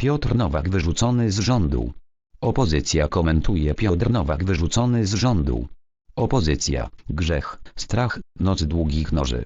Piotr Nowak wyrzucony z rządu. Opozycja komentuje Piotr Nowak wyrzucony z rządu. Opozycja, grzech, strach, noc długich noży.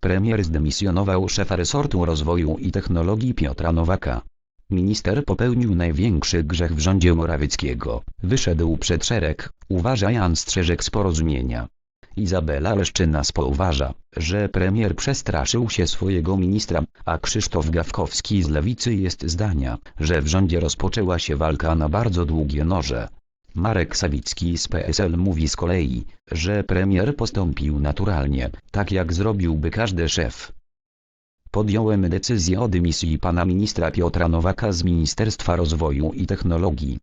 Premier zdymisjonował szefa resortu rozwoju i technologii Piotra Nowaka. Minister popełnił największy grzech w rządzie Morawieckiego. Wyszedł przed szereg, uważa Jan Strzeżek z porozumienia. Izabela Leszczyna spoważa, że premier przestraszył się swojego ministra, a Krzysztof Gawkowski z Lewicy jest zdania, że w rządzie rozpoczęła się walka na bardzo długie noże. Marek Sawicki z PSL mówi z kolei, że premier postąpił naturalnie, tak jak zrobiłby każdy szef. Podjąłem decyzję o dymisji pana ministra Piotra Nowaka z Ministerstwa Rozwoju i Technologii.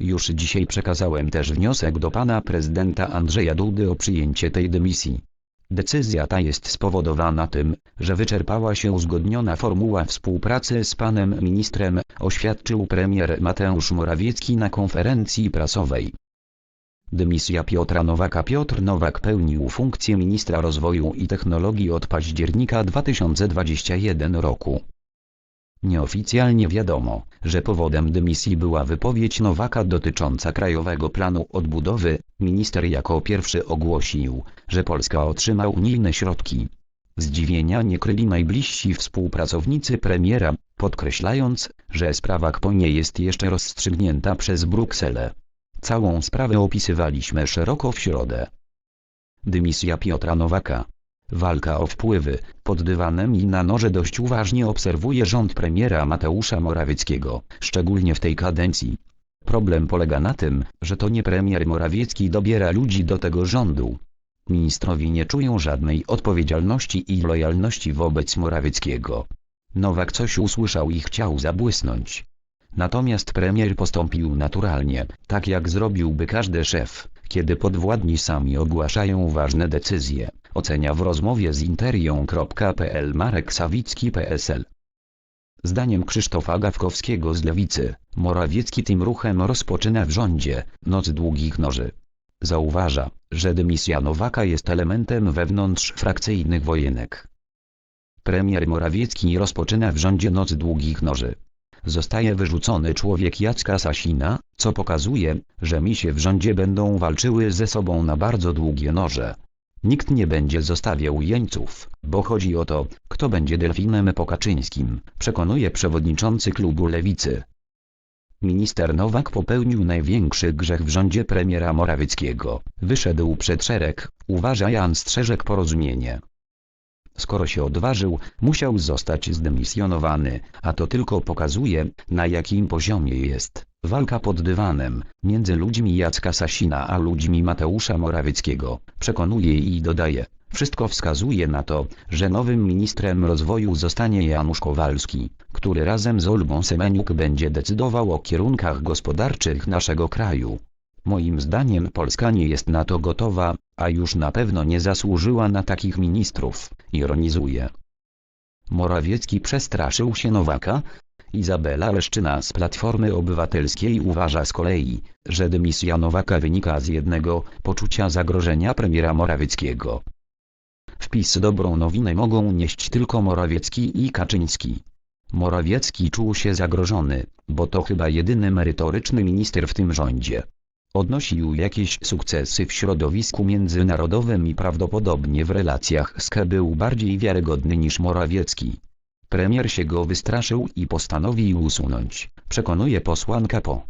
Już dzisiaj przekazałem też wniosek do pana prezydenta Andrzeja Dudy o przyjęcie tej dymisji. Decyzja ta jest spowodowana tym, że wyczerpała się uzgodniona formuła współpracy z panem ministrem, oświadczył premier Mateusz Morawiecki na konferencji prasowej. Dymisja Piotra Nowaka Piotr Nowak pełnił funkcję ministra rozwoju i technologii od października 2021 roku. Nieoficjalnie wiadomo, że powodem dymisji była wypowiedź Nowaka dotycząca Krajowego Planu Odbudowy. Minister jako pierwszy ogłosił, że Polska otrzyma unijne środki. Zdziwienia nie kryli najbliżsi współpracownicy premiera, podkreślając, że sprawa KPO nie jest jeszcze rozstrzygnięta przez Brukselę. Całą sprawę opisywaliśmy szeroko w środę. Dymisja Piotra Nowaka. Walka o wpływy, pod dywanem i na noże dość uważnie obserwuje rząd premiera Mateusza Morawieckiego, szczególnie w tej kadencji. Problem polega na tym, że to nie premier Morawiecki dobiera ludzi do tego rządu. Ministrowie nie czują żadnej odpowiedzialności i lojalności wobec Morawieckiego. Nowak coś usłyszał i chciał zabłysnąć. Natomiast premier postąpił naturalnie, tak jak zrobiłby każdy szef, kiedy podwładni sami ogłaszają ważne decyzje, ocenia w rozmowie z interią.pl Marek Sawicki PSL. Zdaniem Krzysztofa Gawkowskiego z Lewicy, Morawiecki tym ruchem rozpoczyna w rządzie noc długich noży. Zauważa, że dymisja Nowaka jest elementem wewnątrzfrakcyjnych wojenek. Premier Morawiecki rozpoczyna w rządzie noc długich noży zostaje wyrzucony człowiek Jacka Sasina, co pokazuje, że misie w rządzie będą walczyły ze sobą na bardzo długie noże. Nikt nie będzie zostawiał jeńców, bo chodzi o to, kto będzie delfinem po Kaczyńskim, przekonuje przewodniczący klubu Lewicy. Minister Nowak popełnił największy grzech w rządzie premiera Morawieckiego. Wyszedł przed szereg, uważa Jan Strzeżek porozumienie. Skoro się odważył, musiał zostać zdymisjonowany, a to tylko pokazuje, na jakim poziomie jest walka pod dywanem, między ludźmi Jacka Sasina a ludźmi Mateusza Morawieckiego, przekonuje i dodaje. Wszystko wskazuje na to, że nowym ministrem rozwoju zostanie Janusz Kowalski, który razem z Olgą Semeniuk będzie decydował o kierunkach gospodarczych naszego kraju. Moim zdaniem Polska nie jest na to gotowa, a już na pewno nie zasłużyła na takich ministrów, ironizuje. Morawiecki przestraszył się Nowaka? Izabela Leszczyna z Platformy Obywatelskiej uważa z kolei, że dymisja Nowaka wynika z jednego poczucia zagrożenia premiera Morawieckiego. Wpis dobrą nowinę mogą nieść tylko Morawiecki i Kaczyński. Morawiecki czuł się zagrożony, bo to chyba jedyny merytoryczny minister w tym rządzie. Odnosił jakieś sukcesy w środowisku międzynarodowym i prawdopodobnie w relacjach z K był bardziej wiarygodny niż Morawiecki. Premier się go wystraszył i postanowił usunąć, przekonuje posłanka po.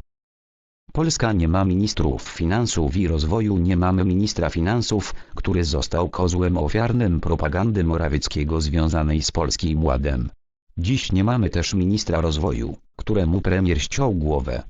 Polska nie ma ministrów finansów i rozwoju nie mamy ministra finansów, który został kozłem ofiarnym propagandy Morawieckiego związanej z Polskim Ładem. Dziś nie mamy też ministra rozwoju, któremu premier ściął głowę.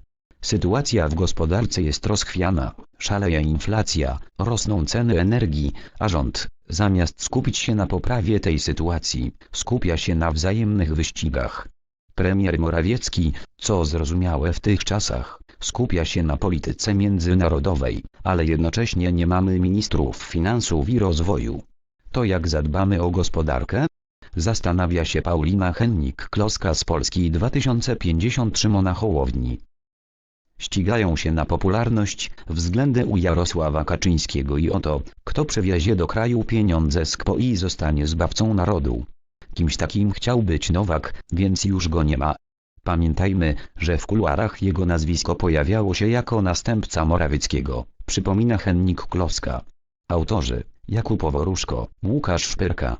Sytuacja w gospodarce jest rozchwiana, szaleje inflacja, rosną ceny energii, a rząd, zamiast skupić się na poprawie tej sytuacji, skupia się na wzajemnych wyścigach. Premier Morawiecki, co zrozumiałe w tych czasach, skupia się na polityce międzynarodowej, ale jednocześnie nie mamy ministrów finansów i rozwoju. To jak zadbamy o gospodarkę? Zastanawia się Paulina Hennik-Kloska z Polski 2050 Szymona Hołowni ścigają się na popularność względy u Jarosława Kaczyńskiego i o to, kto przewiezie do kraju pieniądze z KPO i zostanie zbawcą narodu. Kimś takim chciał być Nowak, więc już go nie ma. Pamiętajmy, że w kuluarach jego nazwisko pojawiało się jako następca Morawieckiego, przypomina Hennik Kloska. Autorzy Jakub Oworuszko, Łukasz Szpyrka,